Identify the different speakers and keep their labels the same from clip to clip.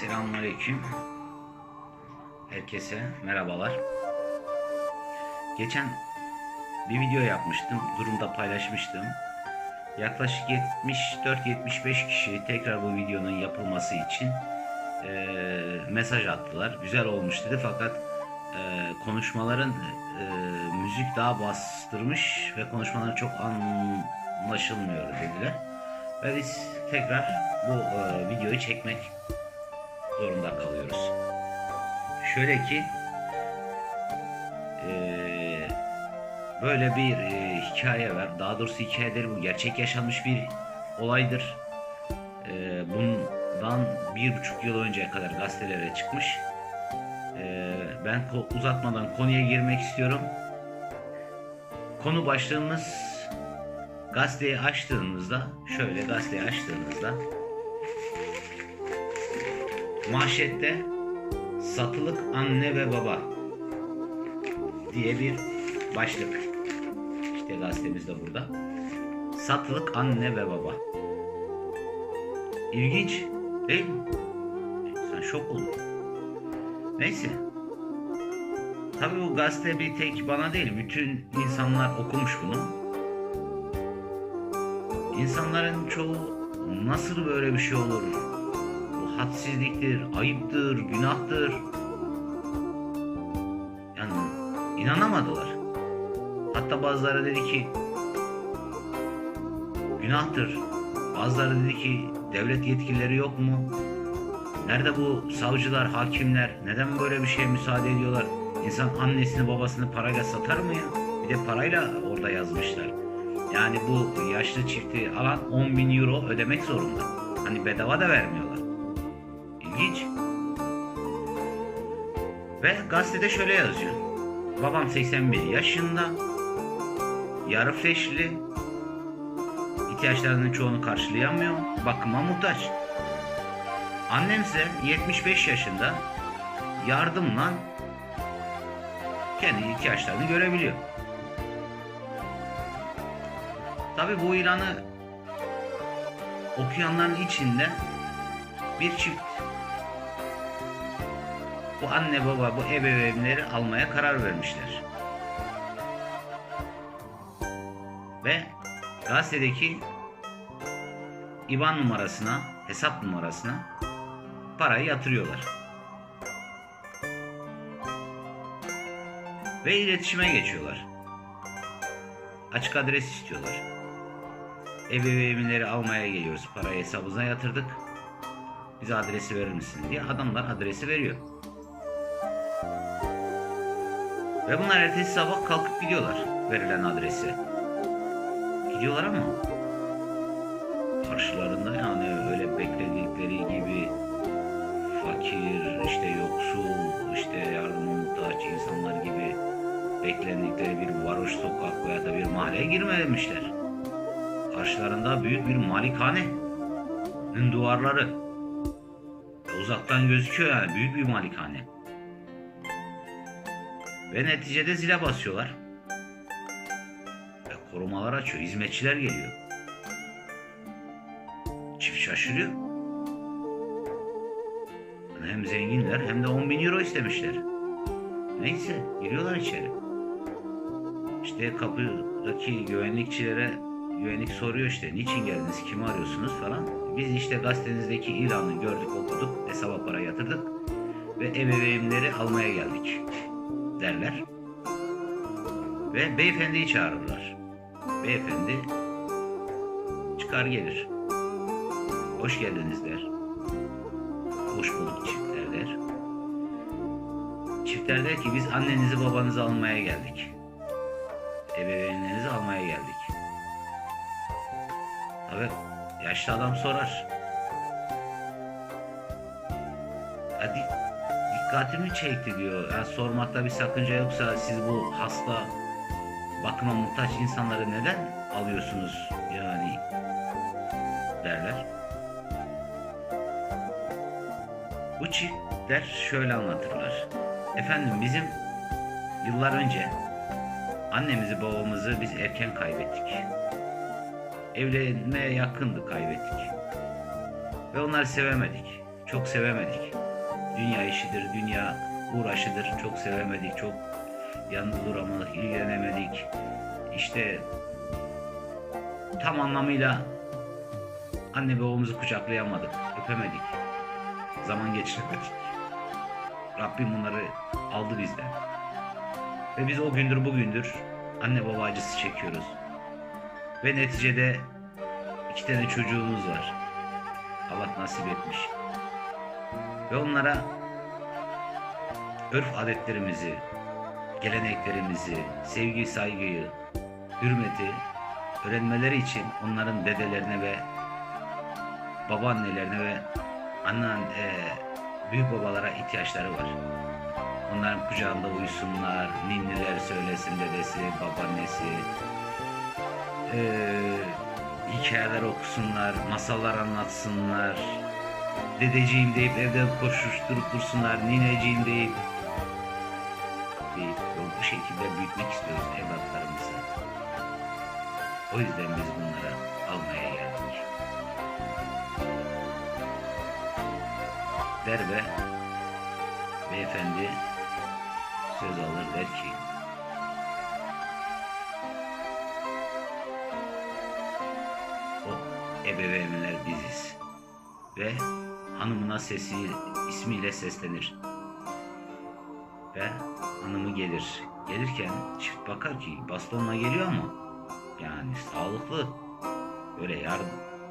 Speaker 1: Selamünaleyküm. Herkese merhabalar. Geçen bir video yapmıştım. Durumda paylaşmıştım. Yaklaşık 74-75 kişi tekrar bu videonun yapılması için eee, mesaj attılar. Güzel olmuş dedi fakat eee, konuşmaların eee, müzik daha bastırmış ve konuşmalar çok anlaşılmıyor dediler. Ve biz tekrar bu eee, videoyu çekmek zorunda kalıyoruz. Şöyle ki eee, böyle bir eee, hikaye var. Daha doğrusu hikaye bu. Gerçek yaşanmış bir olaydır. Eee, bundan bir buçuk yıl önceye kadar gazetelere çıkmış. Eee, ben uzatmadan konuya girmek istiyorum. Konu başlığımız gazeteyi açtığımızda şöyle gazeteyi açtığımızda Manşette satılık anne ve baba diye bir başlık. İşte gazetemiz de burada. Satılık anne ve baba. İlginç değil mi? Sen şok oldun. Neyse. Tabii bu gazete bir tek bana değil, bütün insanlar okumuş bunu. İnsanların çoğu nasıl böyle bir şey olur? Hadsizliktir, ayıptır, günahtır. Yani inanamadılar. Hatta bazıları dedi ki günahtır. Bazıları dedi ki devlet yetkilileri yok mu? Nerede bu savcılar, hakimler? Neden böyle bir şeye müsaade ediyorlar? İnsan annesini babasını parayla satar mı ya? Bir de parayla orada yazmışlar. Yani bu yaşlı çifti alan 10 bin euro ödemek zorunda. Hani bedava da vermiyorlar. İlginç. Ve gazetede şöyle yazıyor. Babam 81 yaşında. Yarı feşli. ihtiyaçlarının çoğunu karşılayamıyor. Bakıma muhtaç. Annemse 75 yaşında. Yardımla kendi ihtiyaçlarını görebiliyor. Tabi bu ilanı okuyanların içinde bir çift bu anne baba bu ebeveynleri almaya karar vermişler. Ve gazetedeki IBAN numarasına, hesap numarasına parayı yatırıyorlar. Ve iletişime geçiyorlar. Açık adres istiyorlar. Ebeveynleri almaya geliyoruz. Parayı hesabınıza yatırdık. Bize adresi verir misin diye adamlar adresi veriyor. Ve bunlar ertesi sabah kalkıp gidiyorlar verilen adrese. Gidiyorlar ama karşılarında yani öyle bekledikleri gibi fakir, işte yoksul, işte yardıma muhtaç insanlar gibi beklendikleri bir varoş sokak veya da bir mahalleye girmemişler. Karşılarında büyük bir malikanenin duvarları. Uzaktan gözüküyor yani büyük bir malikane. Ve neticede zile basıyorlar. Ve korumalar açıyor. Hizmetçiler geliyor. Çift şaşırıyor. Yani Hem zenginler hem de 10 bin euro istemişler. Neyse giriyorlar içeri. İşte kapıdaki güvenlikçilere güvenlik soruyor işte niçin geldiniz kimi arıyorsunuz falan. Biz işte gazetenizdeki ilanı gördük okuduk hesaba para yatırdık ve ebeveynleri almaya geldik derler. Ve beyefendiyi çağırırlar. Beyefendi çıkar gelir. Hoş geldiniz der. Hoş bulduk çiftler der. Çiftler der ki biz annenizi babanızı almaya geldik. Ebeveynlerinizi almaya geldik. Tabi yaşlı adam sorar. Hadi dikkatimi çekti diyor. Yani sormakta bir sakınca yoksa siz bu hasta bakıma muhtaç insanları neden alıyorsunuz yani derler. Bu çiftler şöyle anlatırlar. Efendim bizim yıllar önce annemizi babamızı biz erken kaybettik. Evlenmeye yakındı kaybettik. Ve onları sevemedik. çok sevemedik. Dünya işidir, dünya uğraşıdır. Çok sevemedik, çok yanında duramadık, ilgilenemedik. İşte tam anlamıyla anne babamızı kucaklayamadık, öpemedik. Zaman geçiremedik. Rabbim bunları aldı bizden. Ve biz o gündür bugündür anne baba acısı çekiyoruz. Ve neticede iki tane çocuğumuz var. Allah nasip etmiş. Ve onlara örf adetlerimizi, geleneklerimizi, sevgi, saygıyı, hürmeti öğrenmeleri için onların dedelerine ve babaannelerine ve annen, e, büyük babalara ihtiyaçları var. Onların kucağında uyusunlar, ninniler söylesin dedesi, babaannesi, e, hikayeler okusunlar, masallar anlatsınlar, dedeciğim deyip evde koşuşturup dursunlar, nineciğim deyip deyip bu şekilde büyütmek istiyoruz evlatlarımızı. O yüzden biz bunları almaya geldik. Der ve beyefendi söz alır der ki o ebeveynler biziz ve hanımına sesi ismiyle seslenir ve hanımı gelir. Gelirken çift bakar ki bastonla geliyor ama yani sağlıklı böyle yardım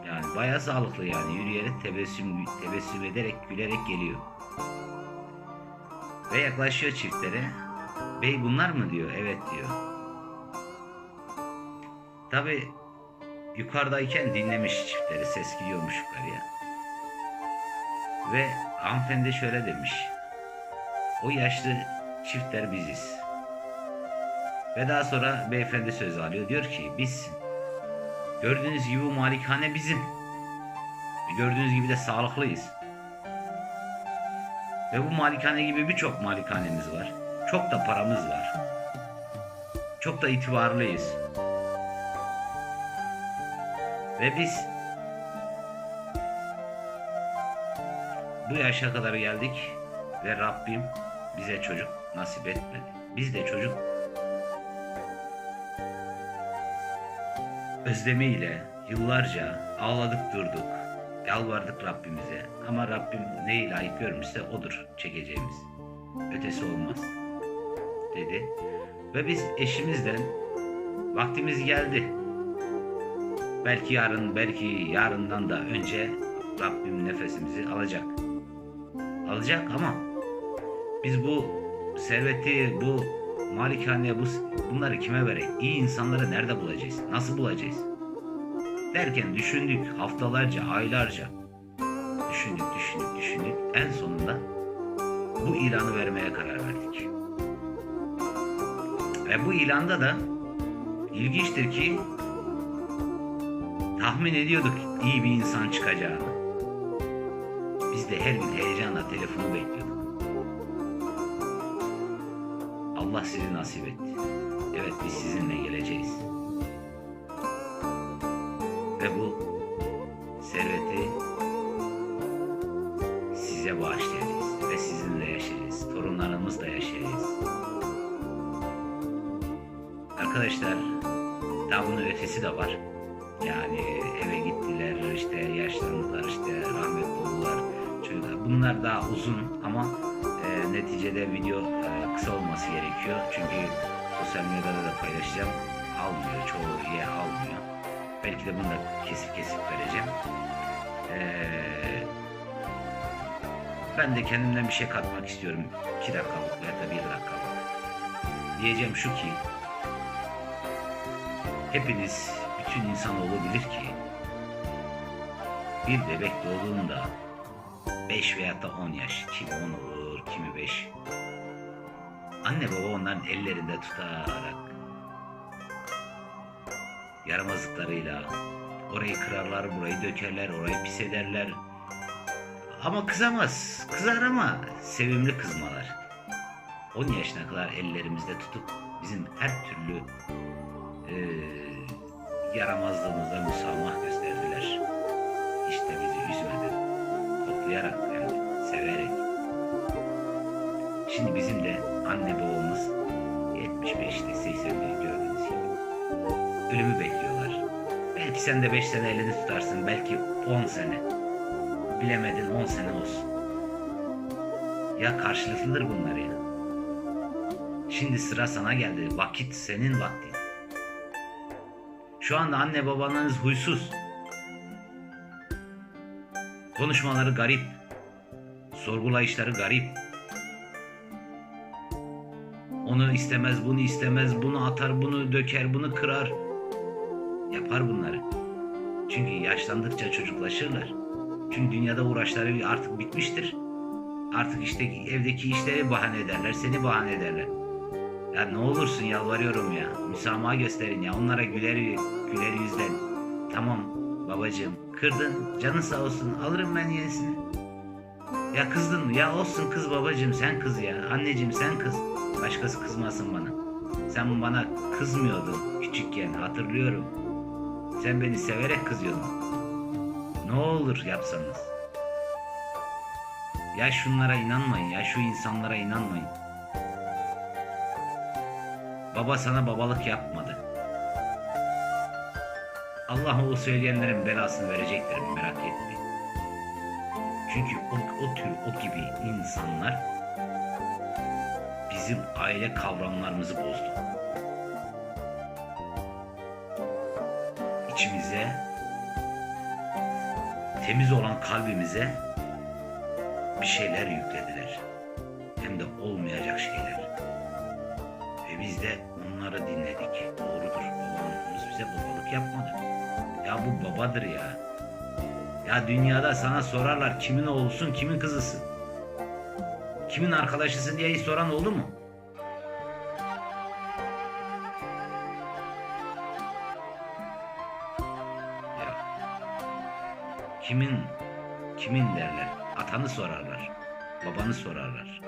Speaker 1: yani bayağı sağlıklı yani yürüyerek tebessüm tebessüm ederek gülerek geliyor. Ve yaklaşıyor çiftlere. Bey bunlar mı diyor. Evet diyor. Tabi yukarıdayken dinlemiş çiftleri. Ses gidiyormuş yukarıya. Ve hanımefendi şöyle demiş. O yaşlı çiftler biziz. Ve daha sonra beyefendi söz alıyor. Diyor ki biz gördüğünüz gibi bu malikane bizim. Gördüğünüz gibi de sağlıklıyız. Ve bu malikane gibi birçok malikanemiz var. Çok da paramız var. Çok da itibarlıyız. Ve biz bu yaşa kadar geldik ve Rabbim bize çocuk nasip etmedi. Biz de çocuk özlemiyle yıllarca ağladık durduk. Yalvardık Rabbimize. Ama Rabbim neyi layık görmüşse odur çekeceğimiz. Ötesi olmaz. Dedi. Ve biz eşimizden vaktimiz geldi. Belki yarın, belki yarından da önce Rabbim nefesimizi alacak. Alacak ama biz bu serveti, bu malikaneye, bu, bunları kime verek? İyi insanları nerede bulacağız? Nasıl bulacağız? Derken düşündük haftalarca, aylarca. Düşündük, düşündük, düşündük. En sonunda bu ilanı vermeye karar verdik. Ve bu ilanda da ilginçtir ki tahmin ediyorduk iyi bir insan çıkacağını. Biz de her gün heyecanla telefonu bekliyorduk. Allah sizi nasip etti. Evet biz sizinle geleceğiz. Ve bu serveti size bağışlayacağız ve sizinle yaşayacağız. Torunlarımız da yaşayacağız. Arkadaşlar daha bunun ötesi de var. Yani eve gittiler, işte yaşlandılar, işte rahmetli oldular. Çocuklar. Bunlar daha uzun ama e, neticede video e, kısa olması gerekiyor. Çünkü sosyal medyada da paylaşacağım. Almıyor, çoğu yer almıyor. Belki de bunu da kesip kesip vereceğim. Ee, ben de kendimden bir şey katmak istiyorum. 2 dakikalık veya da 1 dakikalık. Diyeceğim şu ki hepiniz, bütün insanoğlu bilir ki bir bebek doğduğunda 5 veya da 10 yaş, kimi 10 olur, kimi 5. Anne baba onların ellerinde tutarak yaramazlıklarıyla orayı kırarlar, burayı dökerler, orayı pis ederler. Ama kızamaz, kızar ama sevimli kızmalar. 10 yaşına kadar ellerimizde tutup bizim her türlü eee yaramazlığımıza müsamaha gösterdiler. İşte saklayarak verdi, severek. Şimdi bizim de anne babamız 75'te 80'de gördüğünüz gibi. Ölümü bekliyorlar. Belki sen de 5 sene elini tutarsın, belki 10 sene. Bilemedin 10 sene olsun. Ya karşılıklıdır bunlar ya. Şimdi sıra sana geldi. Vakit senin vaktin. Şu anda anne babanız huysuz. Konuşmaları garip. Sorgulayışları garip. Onu istemez, bunu istemez, bunu atar, bunu döker, bunu kırar. Yapar bunları. Çünkü yaşlandıkça çocuklaşırlar. Çünkü dünyada uğraşları artık bitmiştir. Artık işte evdeki işleri bahane ederler, seni bahane ederler. Ya ne olursun yalvarıyorum ya. Müsamaha gösterin ya. Onlara güler, güler yüzlen. Tamam babacığım. Kırdın. Canın sağ olsun. Alırım ben yenisini. Ya kızdın mı? Ya olsun kız babacığım. Sen kız ya. Anneciğim sen kız. Başkası kızmasın bana. Sen bana kızmıyordun küçükken. Hatırlıyorum. Sen beni severek kızıyordun. Ne olur yapsanız. Ya şunlara inanmayın ya. Şu insanlara inanmayın. Baba sana babalık yapmadı. Allah o söyleyenlerin belasını verecektir merak etmeyin. Çünkü o, o tür o gibi insanlar bizim aile kavramlarımızı bozdu. İçimize temiz olan kalbimize bir şeyler yüklediler. Hem de olmayacak şeyler. Ve biz de onları dinledik. Doğrudur. Babamız bize babalık yapmadı. Ya bu babadır ya. Ya dünyada sana sorarlar kimin oğlusun, kimin kızısın. Kimin arkadaşısın diye hiç soran oldu mu? Ya. Kimin, kimin derler. Atanı sorarlar. Babanı sorarlar.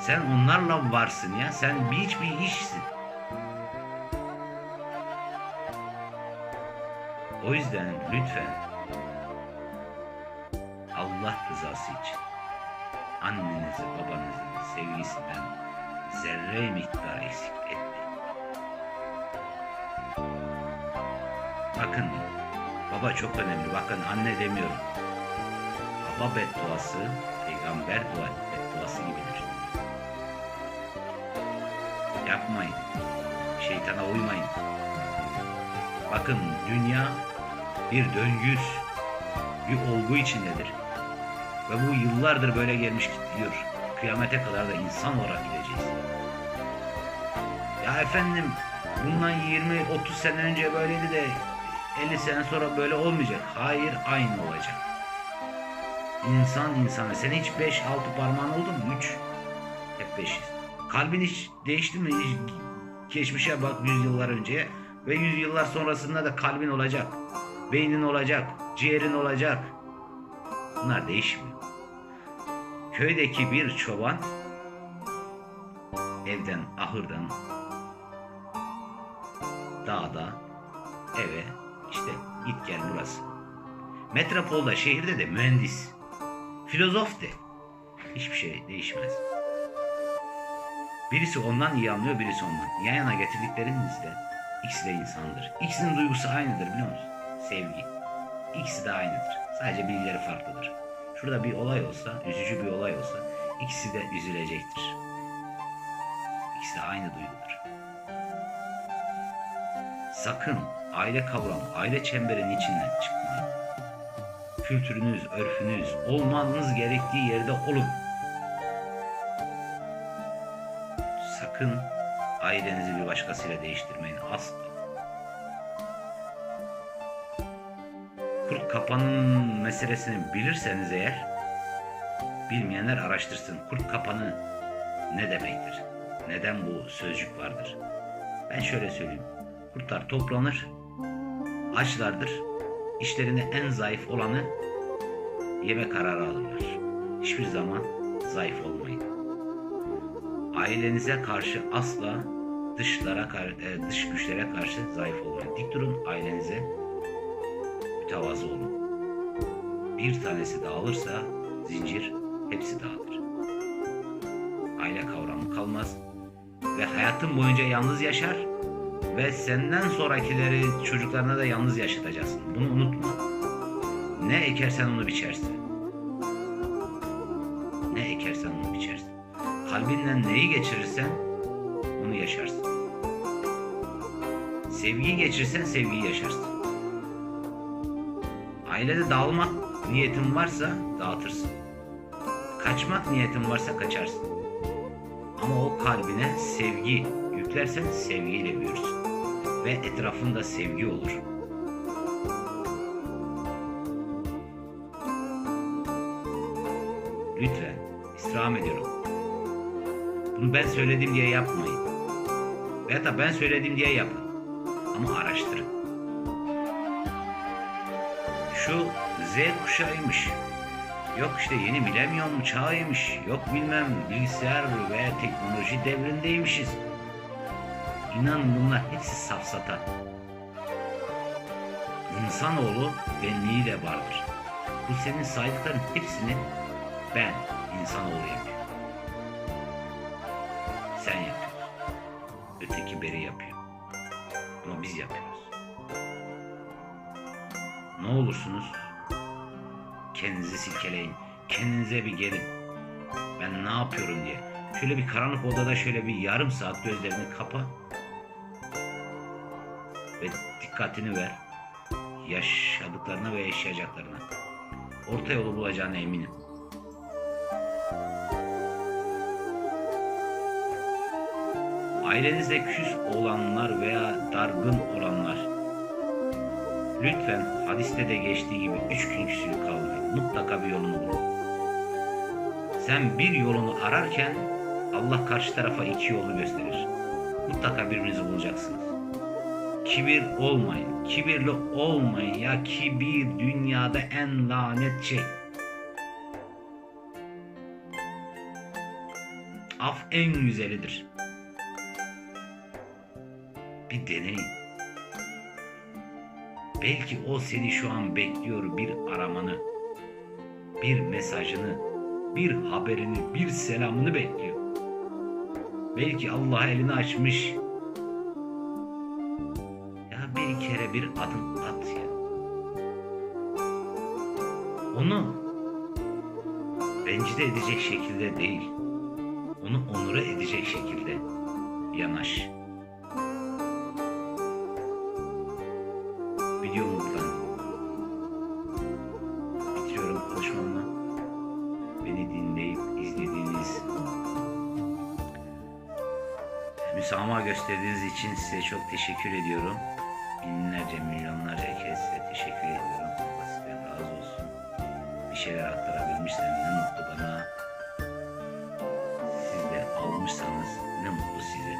Speaker 1: Sen onlarla varsın ya. Sen bir hiçbir işsin. O yüzden lütfen Allah rızası için annenizi babanızın sevgisinden zerre miktar eksik etmeyin. Bakın baba çok önemli. Bakın anne demiyorum. Baba bedduası peygamber dua bedduası gibidir. Yapmayın. Şeytana uymayın. Bakın dünya bir döngüs, bir olgu içindedir. Ve bu yıllardır böyle gelmiş gidiyor. Kıyamete kadar da insan olarak gideceğiz. Ya efendim bundan 20-30 sene önce böyleydi de 50 sene sonra böyle olmayacak. Hayır aynı olacak. İnsan insana. Sen hiç 5-6 parmağın oldu mu? 3. Hep 5'iz. Kalbin hiç değişti mi? Hiç geçmişe bak 100 yıllar önceye ve 100 yıllar sonrasında da kalbin olacak. Beynin olacak, ciğerin olacak. Bunlar değişmiyor. Köydeki bir çoban evden, ahırdan, dağda, eve işte git gel burası. Metropolda, şehirde de mühendis, filozof de. Hiçbir şey değişmez. Birisi ondan iyi anlıyor, birisi ondan. Yan yana getirdiklerinizde ikisi de insandır. İkisinin duygusu aynıdır biliyor musun? Sevgi. İkisi de aynıdır. Sadece bilgileri farklıdır. Şurada bir olay olsa, üzücü bir olay olsa ikisi de üzülecektir. İkisi de aynı duygudur. Sakın aile kavramı, aile çemberinin içinden çıkmayın. Kültürünüz, örfünüz, olmanız gerektiği yerde olun. Sakın ailenizi bir başkasıyla değiştirmeyin asla. Kurt kapanın meselesini bilirseniz eğer, bilmeyenler araştırsın. Kurt kapanı ne demektir? Neden bu sözcük vardır? Ben şöyle söyleyeyim. Kurtlar toplanır, açlardır. İşlerinde en zayıf olanı yeme kararı alırlar. Hiçbir zaman zayıf olmayın. Ailenize karşı asla dışlara e, dış güçlere karşı zayıf olmayın. Dik durun ailenize mütevazı olun. Bir tanesi dağılırsa zincir hepsi dağılır. Aile kavramı kalmaz. Ve hayatın boyunca yalnız yaşar. Ve senden sonrakileri çocuklarına da yalnız yaşatacaksın. Bunu unutma. Ne ekersen onu biçersin. Ne ekersen onu biçersin. Kalbinden neyi geçirirsen onu yaşarsın. Sevgiyi geçirirsen sevgiyi yaşarsın. Ailede dağılmak niyetin varsa dağıtırsın. Kaçmak niyetin varsa kaçarsın. Ama o kalbine sevgi yüklersen sevgiyle büyürsün. Ve etrafında sevgi olur. Lütfen istirham ediyorum. Bunu ben söyledim diye yapmayın. Veya da ben söyledim diye yapın. Ama araştırın. Şu Z kuşağıymış. Yok işte yeni milenyum çağıymış. Yok bilmem bilgisayar veya teknoloji devrindeymişiz. İnanın bunlar hepsi safsata. İnsanoğlu benliğiyle vardır. Bu senin saydıkların hepsini ben insanoğlu yapıyorum. Sen yapıyorsun. Öteki beri yapıyor. Ama biz yapıyoruz. Ne olursunuz kendinizi silkeleyin. Kendinize bir gelin. Ben ne yapıyorum diye. Şöyle bir karanlık odada şöyle bir yarım saat gözlerini kapa. Ve dikkatini ver. Yaşadıklarına ve yaşayacaklarına. Orta yolu bulacağına eminim. Ailenizde küs olanlar veya dargın olanlar lütfen hadiste de geçtiği gibi üç gün küsülük kalmayın. Mutlaka bir yolunu bulun. Sen bir yolunu ararken Allah karşı tarafa iki yolu gösterir. Mutlaka birbirinizi bulacaksınız. Kibir olmayın. Kibirli olmayın ya. Kibir dünyada en lanet şey. Af en güzelidir. Bir deneyin. Belki o seni şu an bekliyor bir aramanı, bir mesajını, bir haberini, bir selamını bekliyor. Belki Allah elini açmış. Ya bir kere bir adım at ya. Onu rencide edecek şekilde değil, onu onura edecek şekilde yanaş. Müsamaha gösterdiğiniz için size çok teşekkür ediyorum. Binlerce, milyonlarca kez size teşekkür ediyorum. Allah razı olsun. Bir şeyler aktarabilmişsem ne mutlu bana. Siz de almışsanız ne mutlu size.